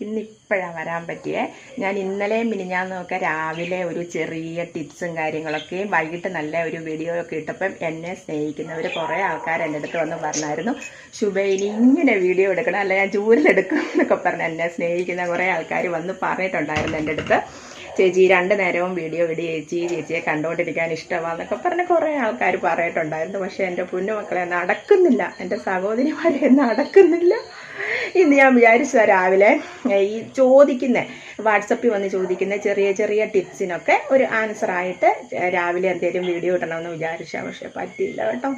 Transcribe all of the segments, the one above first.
ഇന്നിപ്പോഴാണ് വരാൻ പറ്റിയേ. ഞാൻ ഇന്നലെ മിനിഞ്ഞാന്നൊക്കെ രാവിലെ ഒരു ചെറിയ ടിപ്സും കാര്യങ്ങളൊക്കെയും വൈകിട്ട് നല്ല ഒരു വീഡിയോ ഒക്കെ ഇട്ടപ്പം എന്നെ സ്നേഹിക്കുന്നവർ കുറേ ആൾക്കാർ എന്റെ അടുത്ത് വന്ന് പറഞ്ഞായിരുന്നു ശുഭയിനി ഇങ്ങനെ വീഡിയോ എടുക്കണം. അല്ല ഞാൻ ചൂരിലെടുക്കും എന്നൊക്കെ പറഞ്ഞ് എന്നെ സ്നേഹിക്കുന്ന കുറേ ആൾക്കാർ വന്ന് പറഞ്ഞിട്ടുണ്ടായിരുന്നു എന്റെ അടുത്ത്. ചേച്ചി രണ്ട് നേരവും വീഡിയോ ഇടി ചേച്ചി ചേച്ചിയെ കണ്ടുകൊണ്ടിരിക്കാൻ ഇഷ്ടമാണെന്നൊക്കെ പറഞ്ഞ് കുറേ ആൾക്കാർ പറയിട്ടുണ്ടായിരുന്നു. പക്ഷെ എന്റെ പൊന്നുമക്കളെ നടക്കുന്നില്ല. എന്റെ സഹോദരിമാരെ നടക്കുന്നില്ല. ഇന്ന് ഞാൻ വിചാരിച്ചതാ രാവിലെ ഈ ചോദിക്കുന്ന വാട്സപ്പിൽ വന്ന് ചോദിക്കുന്ന ചെറിയ ചെറിയ ടിപ്സിനൊക്കെ ഒരു ആൻസർ ആയിട്ട് രാവിലെ എന്തെങ്കിലും വീഡിയോ ഇടണമെന്ന് വിചാരിച്ചാൽ പക്ഷെ പറ്റിയില്ല കേട്ടോ.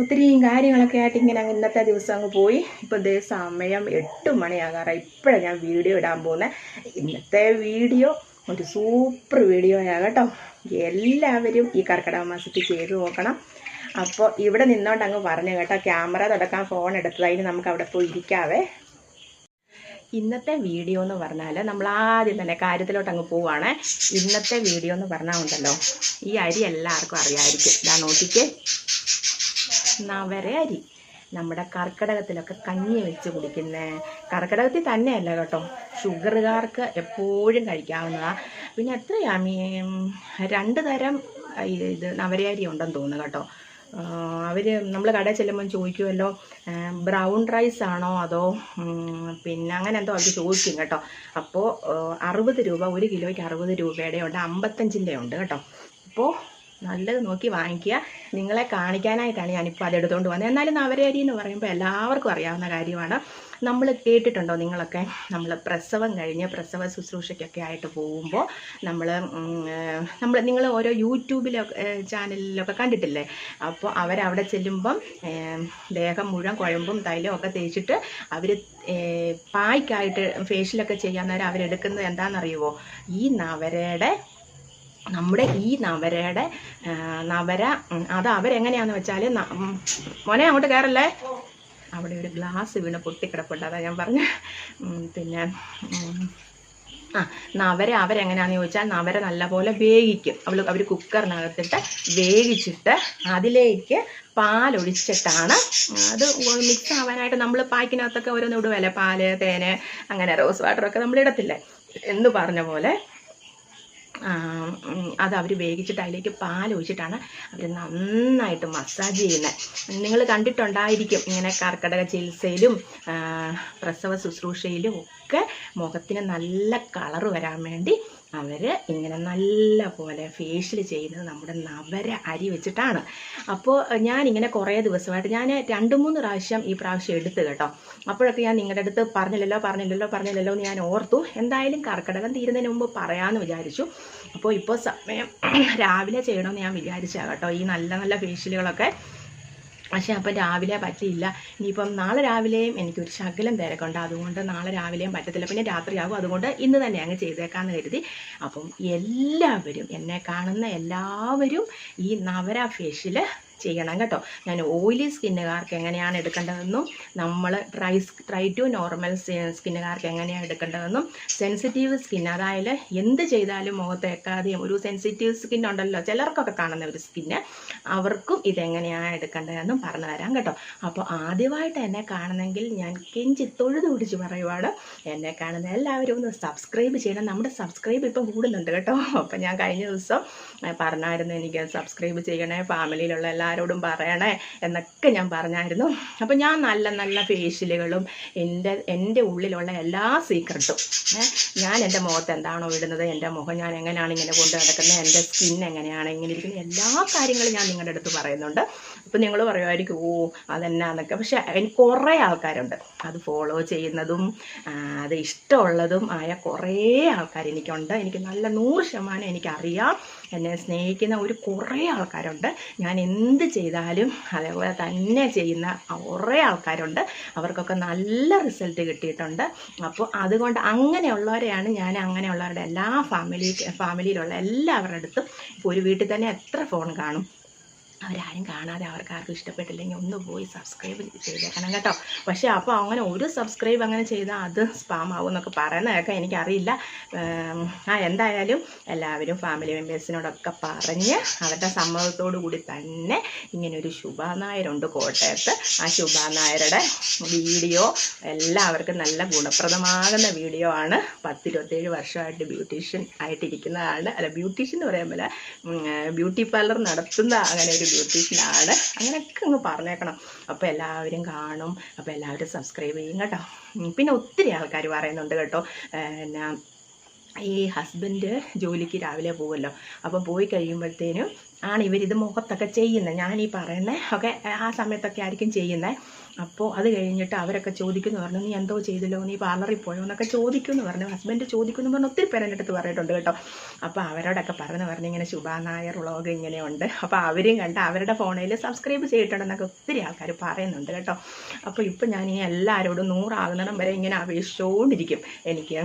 ഒത്തിരിയും കാര്യങ്ങളൊക്കെ ആയിട്ട് ഇങ്ങനെ അങ്ങ് ഇന്നത്തെ ദിവസം അങ്ങ് പോയി. ഇപ്പോൾ ഇതേ സമയം എട്ട് മണിയാകാറായി. ഇപ്പോഴാണ് ഞാൻ വീഡിയോ ഇടാൻ പോകുന്നത് ഇന്നത്തെ വീഡിയോ ഒരു സൂപ്പർ വീഡിയോയാണ് കേട്ടോ. എല്ലാവരും ഈ കർക്കിടക മാസത്തിൽ ചെയ്ത് നോക്കണം. അപ്പോൾ ഇവിടെ നിന്നോണ്ട് അങ്ങ് പറഞ്ഞു കേട്ടോ ക്യാമറ തുടക്കാൻ ഫോൺ എടുത്തതായി നമുക്ക് അവിടെ പോയി ഇരിക്കാവേ. ഇന്നത്തെ വീഡിയോ എന്ന് പറഞ്ഞാൽ നമ്മൾ ആദ്യം തന്നെ കാര്യത്തിലോട്ട് അങ്ങ് പോവാണ്. ഇന്നത്തെ വീഡിയോ എന്ന് പറഞ്ഞാൽ ഉണ്ടല്ലോ ഈ അരി എല്ലാവർക്കും അറിയാമായിരിക്കും ഇതാ നോക്കിക്കേ. നവരെ അരി. നമ്മുടെ കർക്കിടകത്തിലൊക്കെ കഞ്ഞി വെച്ച് കുടിക്കുന്ന. കർക്കിടകത്തിൽ തന്നെയല്ല കേട്ടോ. ഷുഗറുകാർക്ക് എപ്പോഴും കഴിക്കാവുന്നതാണ് പിന്നെ എത്രയാണ് രണ്ട് തരം ഇത് നവരയരി ഉണ്ടെന്ന് തോന്നുന്നു കേട്ടോ. അവർ നമ്മൾ കടയിൽ ചെല്ലുമ്പോൾ ചോദിക്കുമല്ലോ ബ്രൗൺ റൈസ് ആണോ അതോ പിന്നെ അങ്ങനെ എന്തോ അവർ ചോദിക്കും കേട്ടോ. അപ്പോൾ അറുപത് രൂപ ഒരു കിലോയ്ക്ക് അറുപത് രൂപയുടെ ഉണ്ട് അമ്പത്തഞ്ചിന്റെ ഉണ്ട് കേട്ടോ. അപ്പോൾ നല്ലത് നോക്കി വാങ്ങിക്കുക. നിങ്ങളെ കാണിക്കാനായിട്ടാണ് ഞാനിപ്പോൾ അത് എടുത്തുകൊണ്ട് വന്നത് എന്നാലും നവരരി എന്ന് പറയുമ്പോൾ എല്ലാവർക്കും അറിയാവുന്ന കാര്യമാണ്. നമ്മൾ കേട്ടിട്ടുണ്ടോ നിങ്ങളൊക്കെ? നമ്മൾ പ്രസവം കഴിഞ്ഞ് പ്രസവ ശുശ്രൂഷയ്ക്കൊക്കെ ആയിട്ട് പോകുമ്പോൾ നമ്മൾ നമ്മൾ നിങ്ങൾ ഓരോ യൂട്യൂബിലൊക്കെ ചാനലിലൊക്കെ കണ്ടിട്ടില്ലേ? അപ്പോൾ അവരവിടെ ചെല്ലുമ്പം ദേഹം മുഴുവൻ കുഴമ്പും തൈലവും ഒക്കെ തേച്ചിട്ട് അവർ പായ്ക്കായിട്ട് ഫേഷ്യലൊക്കെ ചെയ്യാൻ നേരം അവരെടുക്കുന്നത് എന്താണെന്നറിയുമോ ഈ നവരയുടെ നമ്മുടെ ഈ നവരയുടെ നവര അത് അവരെങ്ങനെയാണെന്ന് വെച്ചാൽ മോനെ അങ്ങോട്ട് കയറല്ലേ അവിടെ ഒരു ഗ്ലാസ് വീണ് പൊട്ടിക്കിടപ്പുണ്ട്. അതാ ഞാൻ പറഞ്ഞ. പിന്നെ ആ നവര അവരെങ്ങനെയാണെന്ന് ചോദിച്ചാൽ നവര നല്ലപോലെ വേവിക്കും. അവൾ അവർ കുക്കറിനകത്തിട്ട് വേവിച്ചിട്ട് അതിലേക്ക് പാലൊഴിച്ചിട്ടാണ് അത് മിക്സ് ആവാനായിട്ട് നമ്മൾ പായ്ക്കിനകത്തൊക്കെ ഓരോന്ന് ഇടുവല്ലേ? പാൽ തേന് അങ്ങനെ റോസ് വാട്ടറൊക്കെ നമ്മൾ ഇടത്തില്ലേ? എന്ന് പറഞ്ഞ പോലെ അത് അവർ വേവിച്ചിട്ട് അതിലേക്ക് പാൽ ഒഴിച്ചിട്ടാണ് അവർ നന്നായിട്ട് മസാജ് ചെയ്യുന്നത്. നിങ്ങൾ കണ്ടിട്ടുണ്ടായിരിക്കും ഇങ്ങനെ കർക്കിടക ചികിത്സയിലും പ്രസവ ശുശ്രൂഷയിലും ഒക്കെ മുഖത്തിന് നല്ല കളർ വരാൻ വേണ്ടി അവർ ഇങ്ങനെ നല്ല പോലെ ഫേഷ്യൽ ചെയ്യുന്നത് നമ്മുടെ നവര അരി വെച്ചിട്ടാണ്. അപ്പോൾ ഞാനിങ്ങനെ കുറേ ദിവസമായിട്ട് ഞാൻ രണ്ട് മൂന്ന് പ്രാവശ്യം ഈ പ്രാവശ്യം എടുത്ത് കേട്ടോ. അപ്പോഴൊക്കെ ഞാൻ നിങ്ങളുടെ അടുത്ത് പറഞ്ഞില്ലല്ലോ പറഞ്ഞില്ലല്ലോ പറഞ്ഞില്ലല്ലോ എന്ന് ഞാൻ ഓർത്തു. എന്തായാലും കർക്കിടകം തീരുന്നതിന് മുമ്പ് പറയാമെന്ന് വിചാരിച്ചു. അപ്പോൾ ഇപ്പോൾ സമയം രാവിലെ ചെയ്യണമെന്ന് ഞാൻ വിചാരിച്ചാണ് കേട്ടോ. ഈ നല്ല നല്ല ഫേഷ്യലുകളൊക്കെ പക്ഷേ അപ്പം രാവിലെ പറ്റിയില്ല. ഇനിയിപ്പം നാളെ രാവിലെയും എനിക്കൊരു ശകലം തിരക്കുണ്ട്. അതുകൊണ്ട് നാളെ രാവിലെയും പറ്റത്തില്ല. പിന്നെ രാത്രിയാകും. അതുകൊണ്ട് ഇന്ന് തന്നെ അങ്ങ് ചെയ്തേക്കാമെന്ന് കരുതി. അപ്പം എല്ലാവരും എന്നെ കാണുന്ന എല്ലാവരും ഈ നവര ഫേഷ്യൽ ചെയ്യണം കേട്ടോ. ഞാൻ ഓയിലി സ്കിന്നുകാർക്ക് എങ്ങനെയാണ് എടുക്കേണ്ടതെന്നും നമ്മൾ ഡ്രൈ ഡ്രൈ ടു നോർമൽ സ്കിന്നുകാർക്ക് എങ്ങനെയാണ് എടുക്കേണ്ടതെന്നും സെൻസിറ്റീവ് സ്കിൻ അതായത് എന്ത് ചെയ്താലും മുഖത്ത് വെക്കാതെയും ഒരു സെൻസിറ്റീവ് സ്കിൻ ഉണ്ടല്ലോ ചിലർക്കൊക്കെ കാണുന്ന ഒരു സ്കിന്ന് അവർക്കും ഇതെങ്ങനെയാണ് എടുക്കേണ്ടതെന്നും പറഞ്ഞു തരാം കേട്ടോ. അപ്പോൾ ആദ്യമായിട്ട് എന്നെ കാണുന്നെങ്കിൽ ഞാൻ കെഞ്ചി തൊഴുതു പിടിച്ച് പറയുവാണ്. എന്നെ കാണുന്ന എല്ലാവരും ഒന്ന് സബ്സ്ക്രൈബ് ചെയ്യണം. നമ്മുടെ സബ്സ്ക്രൈബ് ഇപ്പം കൂടുന്നുണ്ട് കേട്ടോ. അപ്പം ഞാൻ കഴിഞ്ഞ ദിവസം പറഞ്ഞായിരുന്നു എനിക്ക് സബ്സ്ക്രൈബ് ചെയ്യണേ. ഫാമിലിയിലുള്ള എല്ലാവരോടും പറയണേ എന്നൊക്കെ ഞാൻ പറഞ്ഞായിരുന്നു. അപ്പോൾ ഞാൻ നല്ല നല്ല ഫേഷ്യലുകളും എന്റെ എന്റെ ഉള്ളിലുള്ള എല്ലാ സീക്രട്ടും ഞാൻ എന്റെ മുഖത്ത് എന്താണോ ഇടുന്നത് എന്റെ മുഖം ഞാൻ എങ്ങനെയാണ് ഇങ്ങനെ കൊണ്ട് നടക്കുന്നത് എന്റെ സ്കിൻ എങ്ങനെയാണ് ഇങ്ങനെ ഇരിക്കുന്നത് എല്ലാ കാര്യങ്ങളും ഞാൻ നിങ്ങളുടെ അടുത്ത് പറയുന്നുണ്ട്. അപ്പോൾ നിങ്ങൾ പറയുമായിരിക്കും ഓ അതെന്നാന്നൊക്കെ. പക്ഷെ എനിക്ക് കുറേ ആൾക്കാരുണ്ട്. അത് ഫോളോ ചെയ്യുന്നതും അത് ഇഷ്ടമുള്ളതും ആയ കുറേ ആൾക്കാർ എനിക്കുണ്ട്. എനിക്ക് നല്ല നൂറ് ശതമാനം എനിക്കറിയാം. എന്നെ സ്നേഹിക്കുന്ന ഒരു കുറേ ആൾക്കാരുണ്ട്. ഞാൻ എന്ത് ചെയ്താലും അതേപോലെ തന്നെ ചെയ്യുന്ന കുറേ ആൾക്കാരുണ്ട്. അവർക്കൊക്കെ നല്ല റിസൾട്ട് കിട്ടിയിട്ടുണ്ട്. അപ്പോൾ അതുകൊണ്ട് അങ്ങനെയുള്ളവരെയാണ് ഞാൻ അങ്ങനെയുള്ളവരുടെ എല്ലാ ഫാമിലി ഫാമിലിയിലുള്ള എല്ലാവരുടെ അടുത്തും ഒരു വീട്ടിൽ തന്നെ എത്ര ഫോൺ കാണും. അവരാരും കാണാതെ അവർക്ക് ആർക്കും ഇഷ്ടപ്പെട്ടില്ലെങ്കിൽ ഒന്ന് പോയി സബ്സ്ക്രൈബ് ചെയ്തേക്കണം കേട്ടോ. പക്ഷേ അപ്പോൾ അങ്ങനെ ഒരു സബ്സ്ക്രൈബ് അങ്ങനെ ചെയ്താൽ അത് സ്പാം ആവും എന്നൊക്കെ പറയുന്നതൊക്കെ എനിക്കറിയില്ല. ആ എന്തായാലും എല്ലാവരും ഫാമിലി മെമ്പേഴ്സിനോടൊക്കെ പറഞ്ഞ് അവരുടെ സമ്മതത്തോടു കൂടി തന്നെ ഇങ്ങനൊരു ശുഭ നായരുണ്ട് കോട്ടയത്ത്. ആ ശുഭ നായരുടെ വീഡിയോ എല്ലാവർക്കും നല്ല ഗുണപ്രദമാകുന്ന വീഡിയോ ആണ്. പത്തിരുപത്തേഴ് വർഷമായിട്ട് ബ്യൂട്ടീഷ്യൻ ആയിട്ടിരിക്കുന്നതാണ് അല്ല ബ്യൂട്ടീഷ്യൻ എന്ന് പറയുമ്പോൾ ബ്യൂട്ടി പാർലർ നടത്തുന്ന അങ്ങനെ ഒരു ബ്യൂട്ടീഷ്യനാണ് അങ്ങനെയൊക്കെ അങ്ങ് പറഞ്ഞേക്കണം. അപ്പോൾ എല്ലാവരും കാണും. അപ്പോൾ എല്ലാവരും സബ്സ്ക്രൈബ് ചെയ്യും കേട്ടോ. പിന്നെ ഒത്തിരി ആൾക്കാർ പറയുന്നുണ്ട് കേട്ടോ. എന്നാ ഈ ഹസ്ബൻഡ് ജോലിക്ക് രാവിലെ പോകുമല്ലോ അപ്പോൾ പോയി കഴിയുമ്പോഴത്തേനും ആണ് ഇവരിത് മുഖത്തൊക്കെ ചെയ്യുന്നത്. ഞാൻ ഈ പറയുന്നത് ഒക്കെ ആ സമയത്തൊക്കെ ആയിരിക്കും ചെയ്യുന്നത് അപ്പോൾ അത് കഴിഞ്ഞിട്ട് അവരൊക്കെ ചോദിക്കുന്നു പറഞ്ഞു നീ എന്തോ ചെയ്തല്ലോ? നീ പാർലറിൽ പോയോ? എന്നൊക്കെ ചോദിക്കുമെന്ന് പറഞ്ഞു. ഹസ്ബൻഡ് ചോദിക്കുന്നു പറഞ്ഞു ഒത്തിരി പേരെ അടുത്ത് പറഞ്ഞിട്ടുണ്ട് കേട്ടോ. അപ്പോൾ അവരോടൊക്കെ പറഞ്ഞു പറഞ്ഞു ഇങ്ങനെ ശുഭാനായർ വ്ളോഗ് ഇങ്ങനെയുണ്ട്. അപ്പോൾ അവരും കണ്ട് അവരുടെ ഫോണിൽ സബ്സ്ക്രൈബ് ചെയ്തിട്ടുണ്ടെന്നൊക്കെ ഒത്തിരി ആൾക്കാർ പറയുന്നുണ്ട് കേട്ടോ. അപ്പോൾ ഇപ്പം ഞാൻ ഈ എല്ലാവരോടും നൂറാകുന്നിടം വരെ ഇങ്ങനെ അപേക്ഷിച്ചുകൊണ്ടിരിക്കും എനിക്ക്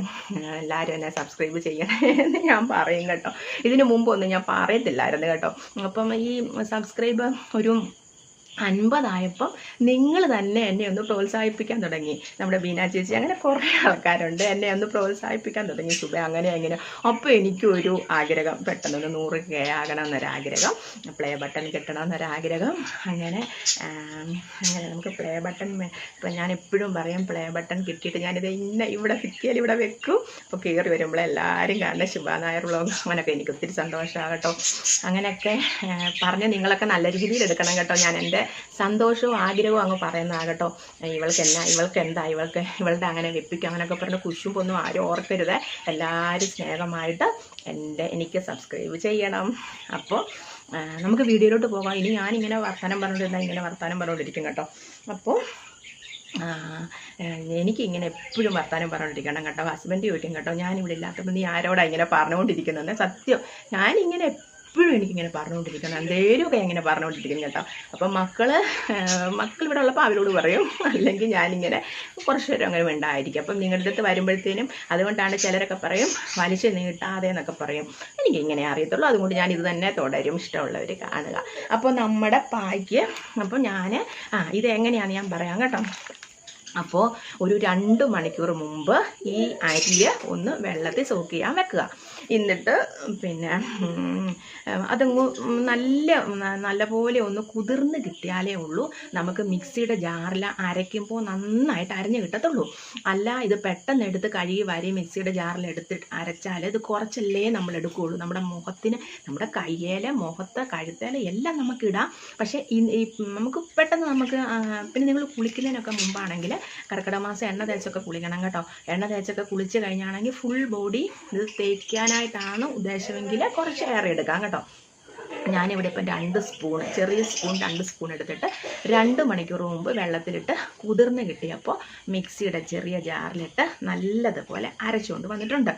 എല്ലാവരും എന്നെ സബ്സ്ക്രൈബ് ചെയ്യണേ എന്ന് ഞാൻ പറയും കേട്ടോ. ഇതിനു മുമ്പൊന്നും ഞാൻ പറയത്തില്ലായിരുന്നു കേട്ടോ. അപ്പം ഈ സബ്സ്ക്രൈബ് ഒരു അൻപതായപ്പം നിങ്ങൾ തന്നെ എന്നെ ഒന്ന് പ്രോത്സാഹിപ്പിക്കാൻ തുടങ്ങി. നമ്മുടെ ബീന ചേച്ചി അങ്ങനെ കുറേ ആൾക്കാരുണ്ട്. എന്നെ ഒന്ന് പ്രോത്സാഹിപ്പിക്കാൻ തുടങ്ങി. സുബ അങ്ങനെ അങ്ങനെ. അപ്പോൾ എനിക്കൊരു ആഗ്രഹം. പെട്ടെന്നൊന്ന് നൂറ് കെ ആകണം എന്നൊരാഗ്രഹം പ്ലേ ബട്ടൺ കിട്ടണം എന്നൊരാഗ്രഹം അങ്ങനെ അങ്ങനെ നമുക്ക് പ്ലേ ബട്ടൺ ഇപ്പം ഞാൻ എപ്പോഴും പറയും പ്ലേ ബട്ടൺ കിട്ടിയിട്ട് ഞാനിത് ഇന്ന ഇവിടെ കിട്ടിയാൽ ഇവിടെ വെക്കും. അപ്പോൾ കയറി വരുമ്പോൾ എല്ലാവരും കാണുന്ന ശുഭ നായർ വ്ളോഗ്. അങ്ങനെയൊക്കെ എനിക്ക് ഒത്തിരി സന്തോഷമാകട്ടോ അങ്ങനെയൊക്കെ പറഞ്ഞ് നിങ്ങളൊക്കെ നല്ല രീതിയിൽ എടുക്കണം കേട്ടോ. ഞാൻ എന്റെ സന്തോഷവും ആഗ്രഹവും അങ്ങ് പറയുന്നതാകട്ടോ ഇവൾക്ക് എന്നാ ഇവൾക്ക് എന്താ ഇവൾക്ക് ഇവളുടെ അങ്ങനെ വെപ്പിക്കും അങ്ങനെയൊക്കെ പറഞ്ഞ് കുശുമ്പൊന്നും ആരും ഓർക്കരുത്. എല്ലാവരും സ്നേഹമായിട്ട് എന്റെ എനിക്ക് സബ്സ്ക്രൈബ് ചെയ്യണം. അപ്പോൾ നമുക്ക് വീഡിയോയിലോട്ട് പോകാം. ഇനി ഞാനിങ്ങനെ വർത്തമാനം പറഞ്ഞുകൊണ്ടിരുന്നാൽ ഇങ്ങനെ വർത്തമാനം പറഞ്ഞുകൊണ്ടിരിക്കും കേട്ടോ. അപ്പോൾ എനിക്കിങ്ങനെ എപ്പോഴും വർത്താനം പറഞ്ഞുകൊണ്ടിരിക്കണം കേട്ടോ. ഹസ്ബൻഡ് ചോദിക്കും കേട്ടോ ഞാനിവിടെ ഇല്ലാത്തപ്പോൾ നീ ആരോടാ ഇങ്ങനെ പറഞ്ഞുകൊണ്ടിരിക്കുന്നത് സത്യം ഞാനിങ്ങനെ എപ്പോഴും എനിക്കിങ്ങനെ പറഞ്ഞുകൊണ്ടിരിക്കണം എന്തേലുമൊക്കെ ഇങ്ങനെ പറഞ്ഞുകൊണ്ടിരിക്കും കേട്ടോ. അപ്പം മക്കൾ മക്കൾ ഇവിടെ ഉള്ളപ്പോൾ അവരോട് പറയും. അല്ലെങ്കിൽ ഞാനിങ്ങനെ കുറച്ച് നേരം അങ്ങനെ ഉണ്ടായിരിക്കും അപ്പം നിങ്ങളുടെ അടുത്ത് വരുമ്പോഴത്തേനും അതുകൊണ്ടാണ് ചിലരൊക്കെ പറയും വലിച്ചു നീട്ടാതെ എന്നൊക്കെ പറയും. എനിക്കിങ്ങനെ അറിയത്തുള്ളൂ. അതുകൊണ്ട് ഞാൻ ഇത് തന്നെ തുടരും. ഇഷ്ടമുള്ളവർ കാണുക. അപ്പോൾ നമ്മുടെ പായ്ക്ക് അപ്പോൾ ഞാൻ ആ ഇത് എങ്ങനെയാണ് ഞാൻ പറയാം കേട്ടോ. അപ്പോൾ ഒരു രണ്ട് മണിക്കൂർ മുമ്പ് ഈ അരിയെ ഒന്ന് വെള്ളത്തിൽ സോക്ക് ചെയ്യാൻ വെക്കുക. എന്നിട്ട് പിന്നെ അതങ്ങ് നല്ല നല്ലപോലെ ഒന്ന് കുതിർന്ന് കിട്ടിയാലേ ഉള്ളൂ. നമുക്ക് മിക്സിയുടെ ജാറിൽ അരയ്ക്കുമ്പോൾ നന്നായിട്ട് അരഞ്ഞ് കിട്ടത്തുള്ളൂ. അല്ല ഇത് പെട്ടെന്ന് എടുത്ത് കഴുകി വാരി മിക്സിയുടെ ജാറിൽ എടുത്തിട്ട് അരച്ചാൽ ഇത് കുറച്ചല്ലേ നമ്മൾ എടുക്കുകയുള്ളൂ. നമ്മുടെ മുഖത്തിന് നമ്മുടെ കയ്യേലെ മുഖത്ത് കഴുത്തേലെ എല്ലാം നമുക്കിടാം പക്ഷേ ഈ നമുക്ക് പെട്ടെന്ന് നമുക്ക് പിന്നെ നിങ്ങൾ കുളിക്കുന്നതിനൊക്കെ മുമ്പാണെങ്കിൽ കർക്കിടക മാസം എണ്ണ തേച്ചൊക്കെ കുളിക്കണം കേട്ടോ. എണ്ണ തേച്ചൊക്കെ കുളിച്ച് കഴിഞ്ഞാണെങ്കിൽ ഫുൾ ബോഡി ഇത് തേക്കാനായിട്ടാണ് ഉദ്ദേശമെങ്കിൽ കുറച്ച് ഏറെ എടുക്കാം കേട്ടോ. ഞാനിവിടെ ഇപ്പം രണ്ട് സ്പൂൺ ചെറിയ സ്പൂൺ രണ്ട് സ്പൂൺ എടുത്തിട്ട് രണ്ട് മണിക്കൂർ മുമ്പ് വെള്ളത്തിലിട്ട് കുതിർന്ന് കിട്ടിയപ്പോൾ മിക്സിയുടെ ചെറിയ ജാറിലിട്ട് നല്ലതുപോലെ അരച്ചുകൊണ്ട് വന്നിട്ടുണ്ട്.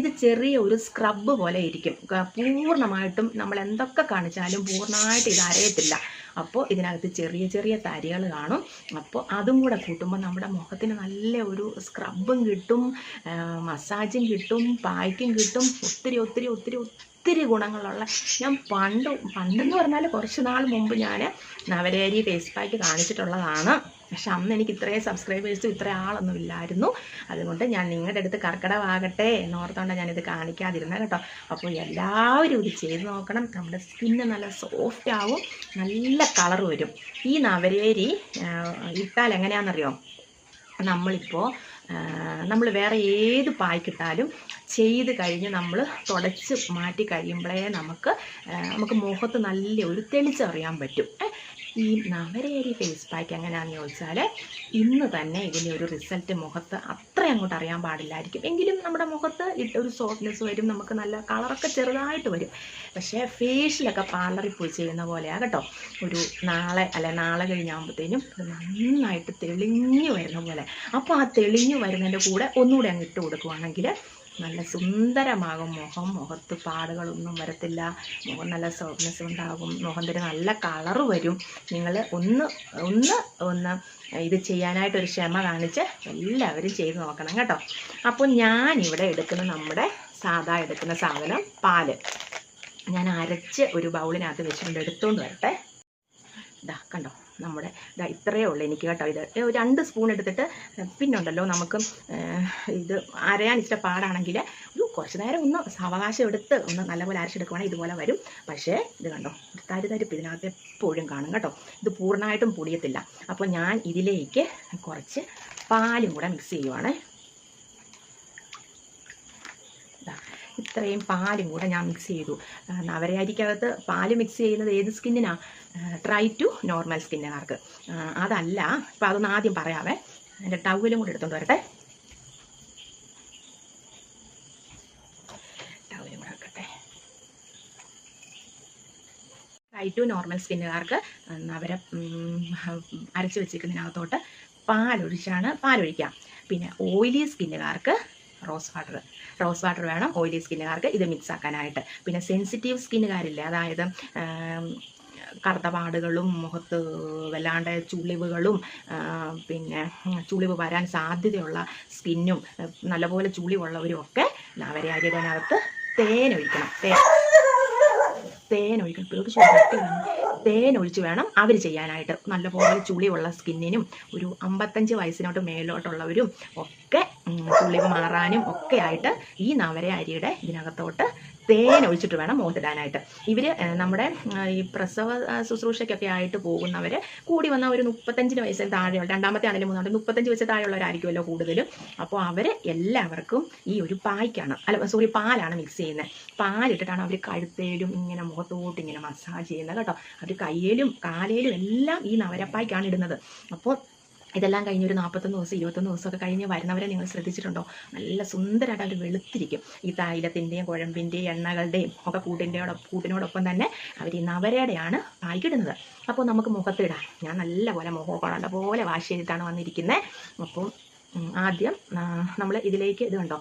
ഇത് ചെറിയ ഒരു സ്ക്രബ് പോലെ ഇരിക്കും. പൂർണമായിട്ടും നമ്മൾ എന്തൊക്കെ കാണിച്ചാലും പൂർണമായിട്ട് ഇത് അരയത്തില്ല. അപ്പോൾ ഇതിനകത്ത് ചെറിയ ചെറിയ തരികൾ കാണും. അപ്പോൾ അതും കൂടെ കൂട്ടുമ്പോൾ നമ്മുടെ മുഖത്തിന് നല്ല ഒരു സ്ക്രബും കിട്ടും മസാജും കിട്ടും പായ്ക്കും കിട്ടും. ഒത്തിരി ഒത്തിരി ഒത്തിരി ഒത്തിരി ഗുണങ്ങളുള്ള ഞാൻ പണ്ട് പണ്ടെന്ന് പറഞ്ഞാൽ കുറച്ച് നാൾ മുമ്പ് ഞാൻ നവരേരി ഫേസ് പാക്ക് കാണിച്ചിട്ടുള്ളതാണ്. പക്ഷെ അന്ന് എനിക്ക് ഇത്രയും സബ്സ്ക്രൈബേഴ്സും ഇത്ര ആളൊന്നും ഇല്ലായിരുന്നു. അതുകൊണ്ട് ഞാൻ നിങ്ങളുടെ അടുത്ത് കർക്കിടവാകട്ടെ എന്നോർത്തോണ്ടാണ് ഞാനിത് കാണിക്കാതിരുന്നത് കേട്ടോ. അപ്പോൾ എല്ലാവരും ഇത് ചെയ്ത് നോക്കണം. നമ്മുടെ സ്കിന്ന് നല്ല സോഫ്റ്റ് ആവും. നല്ല കളർ വരും. ഈ നവരേരി ഇട്ടാൽ എങ്ങനെയാണെന്നറിയോ? നമ്മളിപ്പോൾ നമ്മൾ വേറെ ഏത് പായ്ക്കിട്ടാലും ചെയ്ത് കഴിഞ്ഞ് നമ്മൾ തുടച്ച് മാറ്റി കഴിയുമ്പോഴേ നമുക്ക് നമുക്ക് മുഖത്ത് നല്ല ഒരു തെളിച്ചറിയാൻ പറ്റും. ഈ നവരേരി ഫേസ് പാക്ക് എങ്ങനെയാണെന്ന് ചോദിച്ചാൽ ഇന്ന് തന്നെ ഇതിന്റെ ഒരു റിസൾട്ട് മുഖത്ത് അത്ര അങ്ങോട്ട് അറിയാൻ പാടില്ലായിരിക്കും. എങ്കിലും നമ്മുടെ മുഖത്ത് ഒരു സോഫ്റ്റ്നെസ് വരും നമുക്ക് നല്ല കളറൊക്കെ ചെറുതായിട്ട് വരും. പക്ഷേ ഫേഷ്യലൊക്കെ പാർലറിൽ പോയി ചെയ്യുന്ന പോലെയാണ് കേട്ടോ. ഒരു നാളെ അല്ലെ നാളെ കഴിഞ്ഞാകുമ്പോഴത്തേനും നന്നായിട്ട് തെളിഞ്ഞു വരുന്ന പോലെ. അപ്പോൾ ആ തെളിഞ്ഞു വരുന്നതിന്റെ കൂടെ ഒന്നുകൂടെ അങ്ങ് ഇട്ട് കൊടുക്കുവാണെങ്കിൽ നല്ല സുന്ദരമാകും. മുഖം മുഖത്ത് പാടുകളൊന്നും വരത്തില്ല. മുഖം നല്ല സോഫ്റ്റ്നെസ് ഉണ്ടാകും. മുഖത്തിന് നല്ല കളർ വരും. നിങ്ങൾ ഒന്ന് ഒന്ന് ഒന്ന് ഇത് ചെയ്യാനായിട്ട് ഒരു ക്ഷമ കാണിച്ച് എല്ലാവരും ചെയ്ത് നോക്കണം കേട്ടോ. അപ്പോൾ ഞാൻ ഇവിടെ എടുക്കുന്ന നമ്മുടെ സാധാ എടുക്കുന്ന സാധനം പാൽ. ഞാൻ അരച്ച് ഒരു ബൗളിനകത്ത് വെച്ചിട്ടുണ്ട്. എടുത്തുകൊണ്ട് വരട്ടെ. ഇതാ കണ്ടോ? നമ്മുടെ ഇതാ ഇത്രയേ ഉള്ളൂ എനിക്ക് കേട്ടോ ഇത്. രണ്ട് സ്പൂൺ എടുത്തിട്ട് പിന്നുണ്ടല്ലോ നമുക്ക് ഇത് അരയാൻ ഇച്ചിരി പാടാണെങ്കിൽ ഒരു കുറച്ച് നേരം ഒന്ന് സാവകാശം എടുത്ത് ഒന്ന് നല്ലപോലെ അരച്ചെടുക്കുവാണെങ്കിൽ ഇതുപോലെ വരും. പക്ഷേ ഇത് കണ്ടോ ഒരു തരിതരിപ്പ് ഇതിനകത്ത് എപ്പോഴും കാണും കേട്ടോ. ഇത് പൂർണമായിട്ടും പൊടിയത്തില്ല. അപ്പോൾ ഞാൻ ഇതിലേക്ക് കുറച്ച് പാലും കൂടെ മിക്സ് ചെയ്യുവാണ് ദാ, ഇത്രയും പാലും കൂടെ ഞാൻ മിക്സ് ചെയ്തു. നവരയരിക്കകത്ത് പാൽ മിക്സ് ചെയ്യുന്നത് ഏത് സ്കിന്നിനാണ് ട്രൈ ടു നോർമൽ സ്കിന്നുകാർക്ക് അതല്ല ഇപ്പം അതൊന്ന് ആദ്യം പറയാവേ. എന്റെ ടവലും കൂടെ എടുത്തുകൊണ്ട് വരട്ടെ. ടവലും ട്രൈ ടു നോർമൽ സ്കിന്നുകാർക്ക് അവരെ അരച്ച് വെച്ചിരിക്കുന്നതിനകത്തോട്ട് പാലൊഴിച്ചാണ് പാലൊഴിക്കാം പിന്നെ ഓയിലി സ്കിന്നുകാർക്ക് റോസ് വാട്ടർ. റോസ് വാട്ടർ വേണം ഓയിലി സ്കിന്നുകാർക്ക് ഇത് മിക്സ് ആക്കാനായിട്ട്. പിന്നെ സെൻസിറ്റീവ് സ്കിന്നുകാരില്ലേ അതായത് കറുത്തപാടുകളും കറുത്ത പാടുകളും മുഖത്ത് വല്ലാണ്ട് ചുളിവുകളും പിന്നെ ചുളിവ് വരാൻ സാധ്യതയുള്ള സ്കിന്നും നല്ലപോലെ ചുളിവുള്ളവരും ഒക്കെ അവരെ അരിയുടെനകത്ത് തേൻ ഒഴിക്കണം തേൻ തേൻ ഒഴിക്കണം വേണം. തേൻ ഒഴിച്ച് വേണം അവർ ചെയ്യാനായിട്ട്. നല്ലപോലെ ചുളിയുള്ള സ്കിന്നിനും ഒരു അമ്പത്തഞ്ച് വയസ്സിനോട്ട് മേലോട്ടുള്ളവരും ഒക്കെ ചുളിവ് മാറാനും ഒക്കെ ആയിട്ട് ഈ നവര അരിയുടെ ഇതിനകത്തോട്ട് തേൻ ഒഴിച്ചിട്ട് വേണം മുഖത്തിടാനായിട്ട് ഇവർ നമ്മുടെ ഈ പ്രസവ ശുശ്രൂഷയ്ക്കൊക്കെ ആയിട്ട് പോകുന്നവർ കൂടി വന്ന ഒരു മുപ്പത്തഞ്ചിന് വയസ്സിൽ താഴെയുള്ള രണ്ടാമത്തെ ആണെങ്കിലും മൂന്നാമത്തെ മുപ്പത്തഞ്ച് വയസ്സ് താഴെയുള്ളവരായിരിക്കുമല്ലോ കൂടുതലും. അപ്പോൾ അവർ എല്ലാവർക്കും ഈ ഒരു പായ്ക്കാണ് അല്ല സോറി പാലാണ് മിക്സ് ചെയ്യുന്നത്. പാലിട്ടിട്ടാണ് അവർ കഴുത്തേലും ഇങ്ങനെ മുഖത്തോട്ട് ഇങ്ങനെ മസാജ് ചെയ്യുന്നത് കേട്ടോ. അവർ കയ്യിലും കാലയിലും എല്ലാം ഈ നവരപ്പായ്ക്കാണ് ഇടുന്നത്. അപ്പോൾ ഇതെല്ലാം കഴിഞ്ഞ് ഒരു നാൽപ്പത്തൊന്ന് ദിവസം ഇരുപത്തൊന്ന് ദിവസമൊക്കെ കഴിഞ്ഞ് വരുന്നവരെ നിങ്ങൾ ശ്രദ്ധിച്ചിട്ടുണ്ടോ? നല്ല സുന്ദരമായിട്ട് അവർ വെളുത്തിരിക്കും. ഈ തൈലത്തിന്റെയും കുഴമ്പിന്റെയും എണ്ണകളുടെയും ഒക്കെ കൂട്ടിന്റെയോടൊ കൂട്ടിനോടൊപ്പം തന്നെ അവർ ഈ നവരയുടെയാണ് പായ്ക്കിടുന്നത് അപ്പോൾ നമുക്ക് മുഖത്തിടാം. ഞാൻ നല്ല പോലെ മുഖമൊക്കെ നല്ല പോലെ വാഷ് ചെയ്തിട്ടാണ് വന്നിരിക്കുന്നത് അപ്പോൾ ആദ്യം നമ്മൾ ഇതിലേക്ക് ഇത് കണ്ടോ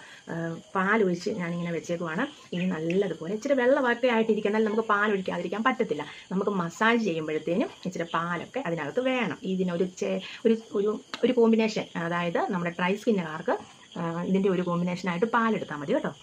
പാലൊഴിച്ച് ഞാനിങ്ങനെ വെച്ചേക്കുവാണ്. ഇനി നല്ലതുപോലെ ഇച്ചിരി വെള്ളമൊക്കെ ആയിട്ടിരിക്കും എന്നാൽ നമുക്ക് പാലൊഴിക്കാതിരിക്കാൻ പറ്റത്തില്ല. നമുക്ക് മസാജ് ചെയ്യുമ്പോഴത്തേനും ഇച്ചിരി പാലൊക്കെ അതിനകത്ത് വേണം. ഇതിനൊരു ചേ ഒരു ഒരു ഒരു കോമ്പിനേഷൻ അതായത് നമ്മുടെ ഡ്രൈ സ്കിന്നുകാർക്ക് ഇതിന്റെ ഒരു കോമ്പിനേഷനായിട്ട് പാലെടുത്താൽ മതി കേട്ടോ.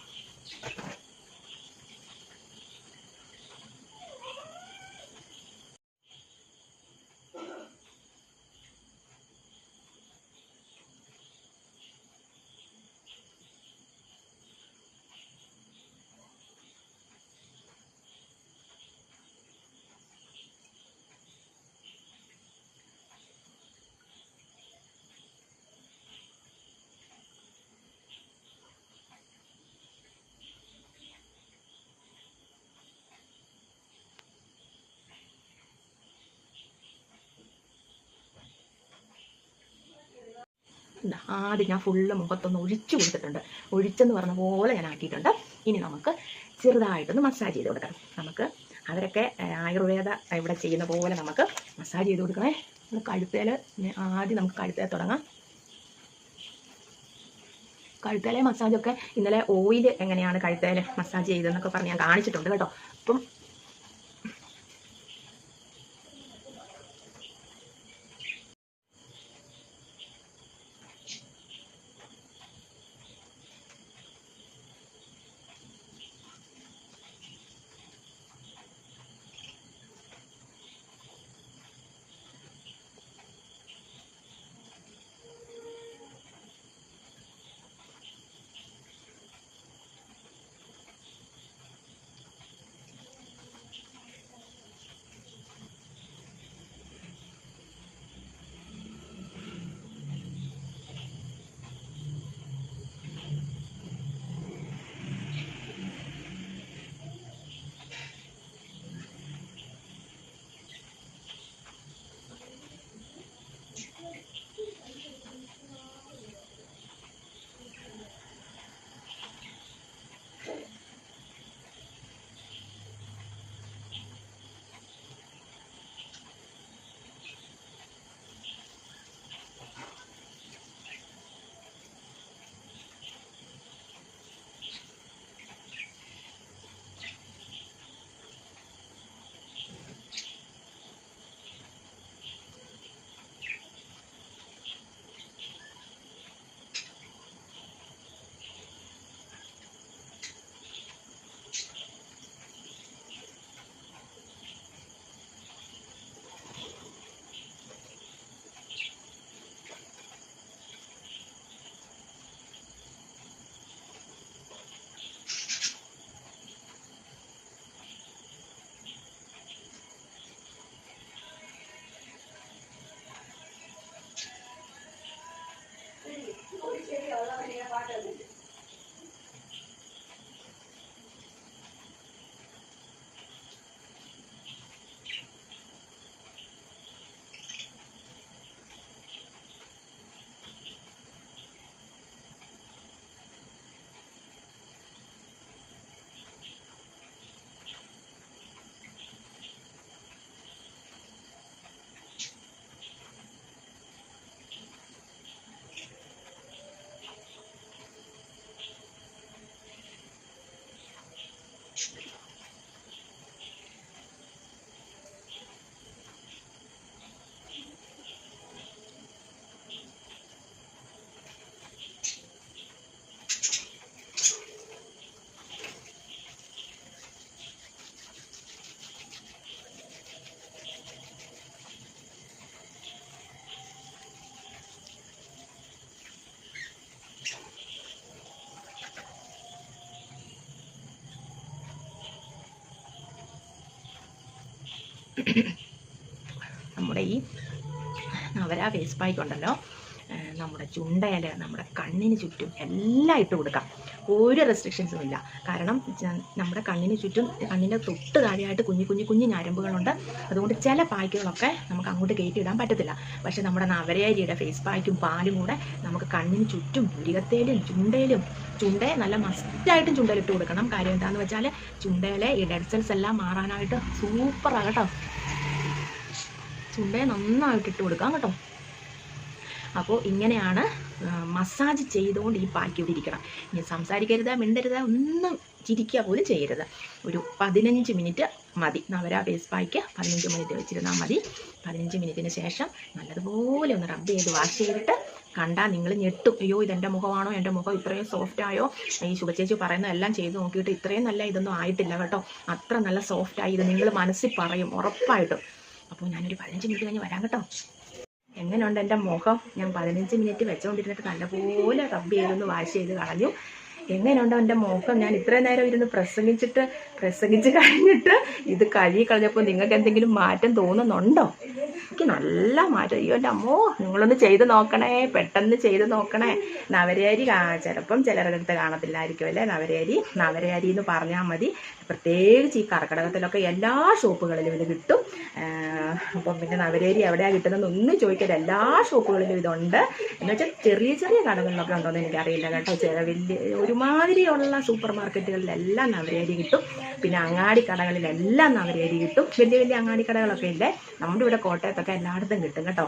ആദ്യം ഞാൻ ഫുള്ള് മുഖത്തൊന്ന് ഒഴിച്ചു കൊടുത്തിട്ടുണ്ട്. ഒഴിച്ചെന്ന് പറഞ്ഞ പോലെ ഞാൻ ആക്കിയിട്ടുണ്ട്. ഇനി നമുക്ക് ചെറുതായിട്ടൊന്ന് മസാജ് ചെയ്ത് കൊടുക്കണം. നമുക്ക് അവരൊക്കെ ആയുർവേദ ഇവിടെ ചെയ്യുന്ന പോലെ നമുക്ക് മസാജ് ചെയ്ത് കൊടുക്കണേ. കഴുത്തേൽ ആദ്യം നമുക്ക് കഴുത്തേ തുടങ്ങാം. കഴുത്തേലെ മസാജൊക്കെ ഇന്നലെ ഓയിൽ എങ്ങനെയാണ് കഴുത്തേൽ മസാജ് ചെയ്തതെന്നൊക്കെ പറഞ്ഞ് ഞാൻ കാണിച്ചിട്ടുണ്ട് കേട്ടോ. അപ്പം guarda-luz. നമ്മുടെ ഈ നവര ഫേസ് പായ്ക്ക് ഉണ്ടല്ലോ. നമ്മുടെ ചുണ്ടയിൽ നമ്മുടെ കണ്ണിന് ചുറ്റും എല്ലാം ഇട്ട് കൊടുക്കാം. ഒരു റെസ്ട്രിക്ഷൻസും ഇല്ല. കാരണം നമ്മുടെ കണ്ണിന് ചുറ്റും കണ്ണിന്റെ തൊട്ട് താഴെയായിട്ട് കുഞ്ഞു കുഞ്ഞു കുഞ്ഞു ഞരമ്പുകളുണ്ട്. അതുകൊണ്ട് ചില പായ്ക്കുകളൊക്കെ നമുക്ക് അങ്ങോട്ട് കയറ്റി ഇടാൻ പറ്റത്തില്ല. പക്ഷേ നമ്മുടെ നവരേരിയുടെ ഫേസ് പായ്ക്കും പാലും കൂടെ നമുക്ക് കണ്ണിന് ചുറ്റും പുരികത്തേലും ചുണ്ടയിലും ചുണ്ടേ നല്ല മസ്റ്റായിട്ടും ചുണ്ടയിലിട്ട് കൊടുക്കണം. കാര്യം എന്താണെന്ന് വെച്ചാൽ ചുണ്ടയിലെ ഈ ഡെഡ് സെൽസ് എല്ലാം മാറാനായിട്ട് സൂപ്പറാണ് കേട്ടോ. ചുണ്ടയെ നന്നായിട്ട് ഇട്ട് കൊടുക്കാം കേട്ടോ. അപ്പോൾ ഇങ്ങനെയാണ് മസാജ് ചെയ്തുകൊണ്ട് ഈ പായ്ക്ക് ഇവിടെ ഇരിക്കണം. ഇനി സംസാരിക്കരുത് മിണ്ടരുത് ഒന്നും ചിരിക്കുക പോലും ചെയ്യരുത്. ഒരു പതിനഞ്ച് മിനിറ്റ് മതി. നവര ഫേസ് പാക്ക് പതിനഞ്ച് മിനിറ്റ് വെച്ചിരുന്നാൽ മതി. പതിനഞ്ച് മിനിറ്റിന് ശേഷം നല്ലതുപോലെ ഒന്ന് റബ്ബ് ചെയ്ത് വാഷ് ചെയ്തിട്ട് കണ്ടാൽ നിങ്ങൾ ഞെട്ടും. അയ്യോ ഇതെന്റെ മുഖമാണോ? എന്റെ മുഖം ഇത്രയും സോഫ്റ്റ് ആയോ? ഈ ശുഭചേച്ചി പറയുന്ന എല്ലാം ചെയ്ത് നോക്കിയിട്ട് ഇത്രയും നല്ല ഇതൊന്നും ആയിട്ടില്ല കേട്ടോ. അത്ര നല്ല സോഫ്റ്റായി ഇത് നിങ്ങൾ മനസ്സിൽ പറയും ഉറപ്പായിട്ടും. അപ്പോൾ ഞാനൊരു പതിനഞ്ച് മിനിറ്റ് കഴിഞ്ഞ് വരാം കേട്ടോ. എങ്ങനെയുണ്ട് എന്റെ മുഖം. ഞാൻ പതിനഞ്ച് മിനിറ്റ് വെച്ചുകൊണ്ടിരുന്നിട്ട് നല്ലപോലെ റബ്ബ് ചെയ്തൊന്ന് വാഷ് ചെയ്ത് കളഞ്ഞു. എങ്ങനെയുണ്ടോ എന്റെ മുഖം. ഞാൻ ഇത്രയും നേരം ഇരുന്ന് പ്രസംഗിച്ചിട്ട് പ്രസംഗിച്ച് കഴിഞ്ഞിട്ട് ഇത് കഴുകി കളഞ്ഞപ്പോൾ നിങ്ങൾക്ക് എന്തെങ്കിലും മാറ്റം തോന്നുന്നുണ്ടോ? എനിക്ക് നല്ല മാറ്റം അയ്യോ അമ്മോ നിങ്ങളൊന്ന് ചെയ്ത് നോക്കണേ. പെട്ടെന്ന് ചെയ്ത് നോക്കണേ. നവരയരി ചിലപ്പം ചിലരുടെ അടുത്ത് കാണത്തില്ലായിരിക്കും അല്ലേ? നവരയരി നവരയരി എന്ന് പറഞ്ഞാൽ മതി. പ്രത്യേകിച്ച് ഈ കർക്കിടകത്തിലൊക്കെ എല്ലാ ഷോപ്പുകളിലും ഇത് കിട്ടും. അപ്പം പിന്നെ നവരേരി എവിടെയാണ് കിട്ടുന്നത് ഒന്നും ചോദിക്കരുത്. എല്ലാ ഷോപ്പുകളിലും ഇതുണ്ട്. എന്ന് വെച്ചാൽ ചെറിയ ചെറിയ കടകളിലൊക്കെ ഉണ്ടോയെന്ന് എനിക്കറിയില്ല കേട്ടോ. ചില വലിയ ഒരുമാതിരിയുള്ള സൂപ്പർ മാർക്കറ്റുകളിലെല്ലാം നവരേരി കിട്ടും. പിന്നെ അങ്ങാടി കടകളിലെല്ലാം നവരേരി കിട്ടും. വലിയ വലിയ അങ്ങാടി കടകളൊക്കെ ഇല്ലേ? നമ്മുടെ ഇവിടെ കോട്ടയത്തൊക്കെ എല്ലായിടത്തും കിട്ടും കേട്ടോ.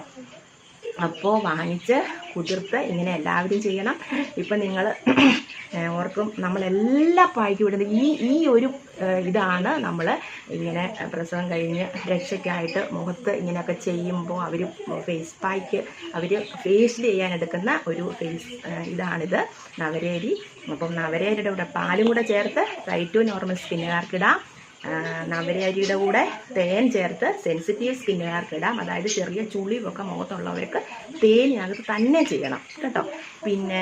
അപ്പോൾ വാങ്ങിച്ച് കുതിർത്ത് ഇങ്ങനെ എല്ലാവരും ചെയ്യണം. ഇപ്പം നിങ്ങൾ ഓർക്കും നമ്മളെല്ലാം പായ്ക്ക് വിടുന്നത് ഈ ഈ ഒരു ഇതാണ് നമ്മൾ ഇങ്ങനെ പ്രസവം കഴിഞ്ഞ് രക്ഷയ്ക്കായിട്ട് മുഖത്ത് ഇങ്ങനെയൊക്കെ ചെയ്യുമ്പോൾ അവർ ഫേസ് പായ്ക്ക് അവർ ഫേഷ്യൽ ചെയ്യാൻ എടുക്കുന്ന ഒരു ഫേസ് ഇതാണിത്. നവരേരി അപ്പം നവരേരിയുടെ കൂടെ പാലും കൂടെ ചേർത്ത് റൈറ്റ് ടു നോർമൽ സ്കിന്നുകാർക്കിടാം. നവരരിയുടെ കൂടെ തേൻ ചേർത്ത് സെൻസിറ്റീവ് സ്കിന്നുകാർക്ക് ഇടാം. അതായത് ചെറിയ ചുളിവൊക്കെ മുഖത്തുള്ളവർക്ക് തേനിനകത്ത് തന്നെ ചെയ്യണം. കേട്ടോ? പിന്നെ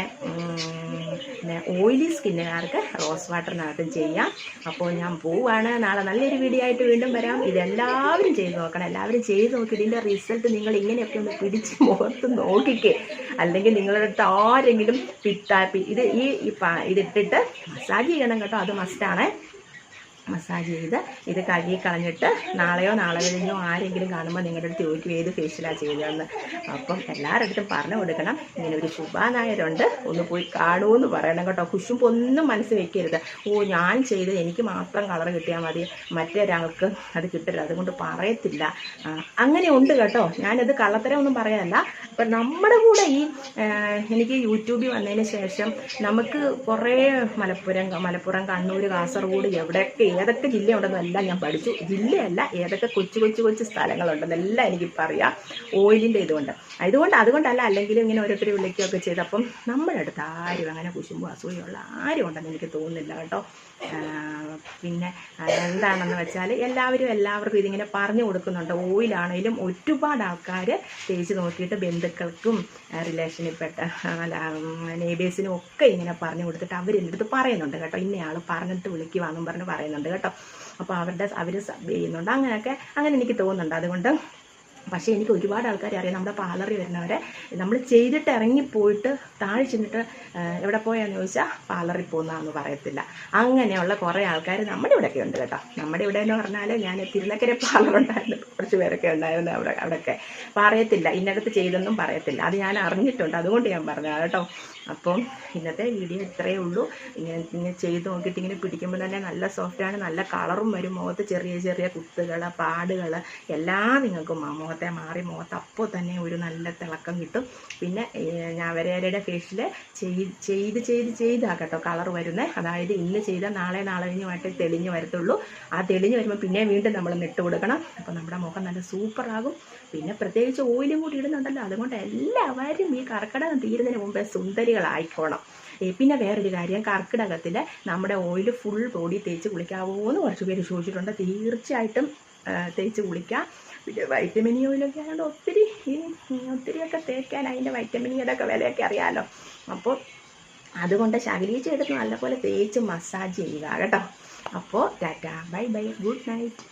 പിന്നെ ഓയിലി സ്കിന്നുകാർക്ക് റോസ് വാട്ടറിനകത്തും ചെയ്യാം. അപ്പോൾ ഞാൻ പോവുകയാണ് നാളെ നല്ലൊരു വീഡിയോ ആയിട്ട് വീണ്ടും വരാം. ഇതെല്ലാവരും ചെയ്ത് നോക്കണം. എല്ലാവരും ചെയ്ത് നോക്കി ഇതിന്റെ റിസൾട്ട് നിങ്ങൾ ഇങ്ങനെയൊക്കെ ഒന്ന് പിടിച്ച് മുഖത്ത് നോക്കിക്കേ. അല്ലെങ്കിൽ നിങ്ങളുടെ അടുത്ത് ആരെങ്കിലും പിത്താപ്പി ഇത് ഈ ഇതിട്ടിട്ട് മസാജ് ചെയ്യണം കേട്ടോ. അത് മസ്റ്റാണേ മസാജ് ചെയ്ത് ഇത് കഴുകി കളഞ്ഞിട്ട് നാളെയോ നാളെ കഴിഞ്ഞോ ആരെങ്കിലും കാണുമ്പോൾ നിങ്ങളുടെ അടുത്ത് ചോദിക്കും ഏത് ഫേഷ്യലാണ് ചെയ്തതെന്ന്. അപ്പം എല്ലാവരുടെ അടുത്തും പറഞ്ഞു കൊടുക്കണം. ഇങ്ങനെ ഒരു ശുഭാ നായരുണ്ട് ഒന്ന് പോയി കാണുമെന്ന് പറയണം കേട്ടോ. കുശുമ്പ് ഒന്നും മനസ്സിൽ വെക്കരുത്. ഓ ഞാൻ ചെയ്ത് എനിക്ക് മാത്രം കളർ കിട്ടിയാൽ മതി. മറ്റൊരാൾക്ക് അത് കിട്ടില്ല അതുകൊണ്ട് പറയത്തില്ല. അങ്ങനെ ഉണ്ട് കേട്ടോ. ഞാനത് കള്ളത്തരം ഒന്നും പറയാനല്ല. അപ്പം നമ്മുടെ കൂടെ ഈ എനിക്ക് യൂട്യൂബിൽ വന്നതിന് ശേഷം നമുക്ക് കുറേ മലപ്പുറം മലപ്പുറം കണ്ണൂർ കാസർഗോഡ് എവിടെയൊക്കെ ഏതൊക്കെ ജില്ലയുണ്ടെന്നെല്ലാം ഞാൻ പഠിച്ചു. ജില്ലയല്ല ഏതൊക്കെ കൊച്ചു കൊച്ചു കൊച്ചു സ്ഥലങ്ങളുണ്ടെന്നെല്ലാം എനിക്കിപ്പോൾ അറിയാം. ഓയിലിന്റെ ഇതുകൊണ്ട്. അതുകൊണ്ട് അതുകൊണ്ടല്ല അല്ലെങ്കിൽ ഇങ്ങനെ ഓരോരുത്തർ വിളിക്കുകയൊക്കെ ചെയ്തപ്പം നമ്മുടെ അടുത്ത് ആരും അങ്ങനെ കുശുമ്പോ അസൂയുള്ള ആരും ഉണ്ടെന്ന് എനിക്ക് തോന്നുന്നില്ല കേട്ടോ. പിന്നെ എന്താണെന്ന് വെച്ചാൽ എല്ലാവരും എല്ലാവർക്കും ഇതിങ്ങനെ പറഞ്ഞു കൊടുക്കുന്നുണ്ട്. ഓയിലാണെങ്കിലും ഒരുപാട് ആൾക്കാർ തേച്ച് നോക്കിയിട്ട് ബന്ധുക്കൾക്കും റിലേഷനിൽപ്പെട്ട അല്ല നെയ്ബേഴ്സിനും ഒക്കെ ഇങ്ങനെ പറഞ്ഞു കൊടുത്തിട്ട് അവർ എന്റെ അടുത്ത് പറയുന്നുണ്ട് കേട്ടോ. ഇന്നയാൾ പറഞ്ഞിട്ട് വിളിക്കുവാന്നും പറഞ്ഞ് പറയുന്നുണ്ട്. കേട്ടോ. അപ്പോൾ അവരുടെ അവർ സബ് ചെയ്യുന്നുണ്ട്. അങ്ങനെയൊക്കെ അങ്ങനെ എനിക്ക് തോന്നുന്നുണ്ട്. അതുകൊണ്ട് പക്ഷേ എനിക്ക് ഒരുപാട് ആൾക്കാരെ അറിയാം. നമ്മുടെ പാർലറിൽ വരുന്നവരെ. നമ്മൾ ചെയ്തിട്ട് ഇറങ്ങിപ്പോയിട്ട് താഴെ ചെന്നിട്ട് എവിടെ പോയാന്ന് ചോദിച്ചാൽ പാർലറിൽ പോകുന്നതെന്ന് പറയത്തില്ല. അങ്ങനെയുള്ള കുറേ ആൾക്കാർ നമ്മുടെ ഇവിടെയൊക്കെ ഉണ്ട് കേട്ടോ. നമ്മുടെ ഇവിടെ എന്ന് പറഞ്ഞാൽ ഞാൻ തിരുനക്കര പാർലർ ഉണ്ടായിരുന്നു. കുറച്ച് പേരൊക്കെ ഉണ്ടായിരുന്നു അവിടെ അവിടെയൊക്കെ. പറയത്തില്ല. ഇന്നടത്ത് ചെയ്തെന്നും പറയത്തില്ല. അത് ഞാൻ അറിഞ്ഞിട്ടുണ്ട്. അതുകൊണ്ട് ഞാൻ പറഞ്ഞതാണ് കേട്ടോ. അപ്പം ഇന്നത്തെ വീഡിയോ ഇത്രയേ ഉള്ളൂ. ഇങ്ങനെ ഇങ്ങനെ ചെയ്ത് നോക്കിയിട്ട് ഇങ്ങനെ പിടിക്കുമ്പോൾ തന്നെ നല്ല സോഫ്റ്റാണ് നല്ല കളറും വരും. മുഖത്ത് ചെറിയ ചെറിയ കുത്തുകൾ പാടുകൾ എല്ലാം നിങ്ങൾക്ക് മുഖത്തെ മാറി മുഖത്ത് അപ്പോൾ തന്നെ ഒരു നല്ല തിളക്കം കിട്ടും. പിന്നെ ഞാൻ ഞാവരയുടെ ഫേഷ്യൽ ചെയ്ത് ചെയ്ത് ചെയ്ത് കേട്ടോ കളർ വരുന്നത് അതായത് ഇന്ന് ചെയ്താൽ നാളെ നാളെ കഴിഞ്ഞുമായിട്ട് തെളിഞ്ഞ് വരത്തുള്ളൂ. ആ തെളിഞ്ഞ് വരുമ്പോൾ പിന്നെ വീണ്ടും നമ്മൾ നെട്ട് കൊടുക്കണം. അപ്പോൾ നമ്മുടെ മുഖം നല്ല സൂപ്പറാകും പിന്നെ പ്രത്യേകിച്ച് ഓയിലും കൂടി ഇടുന്നുണ്ടല്ലോ. അതുകൊണ്ട് എല്ലാവരും ഈ കർക്കിടകം തീരുന്നതിന് മുമ്പേ സുന്ദരികളായിക്കോണം ഏ, പിന്നെ വേറൊരു കാര്യം കർക്കിടകത്തിൽ നമ്മുടെ ഓയിൽ ഫുൾ ബോഡി തേച്ച് കുളിക്കാവോ എന്ന് കുറച്ച് പേര് ചോദിച്ചിട്ടുണ്ട്. തീർച്ചയായിട്ടും തേച്ച് കുളിക്കാം. പിന്നെ വൈറ്റമിൻ ഓയിലൊക്കെ ആയതുകൊണ്ട് ഒത്തിരി ഒത്തിരിയൊക്കെ തേക്കാൻ അതിന്റെ വൈറ്റമിൻ ഒക്കെ വിലയൊക്കെ അറിയാമല്ലോ അപ്പോൾ അതുകൊണ്ട് ശകലീച്ചെടുത്ത് നല്ലപോലെ തേച്ച് മസാജ് ചെയ്യുക കേട്ടോ. അപ്പോൾ Tata. Bye bye. Good night.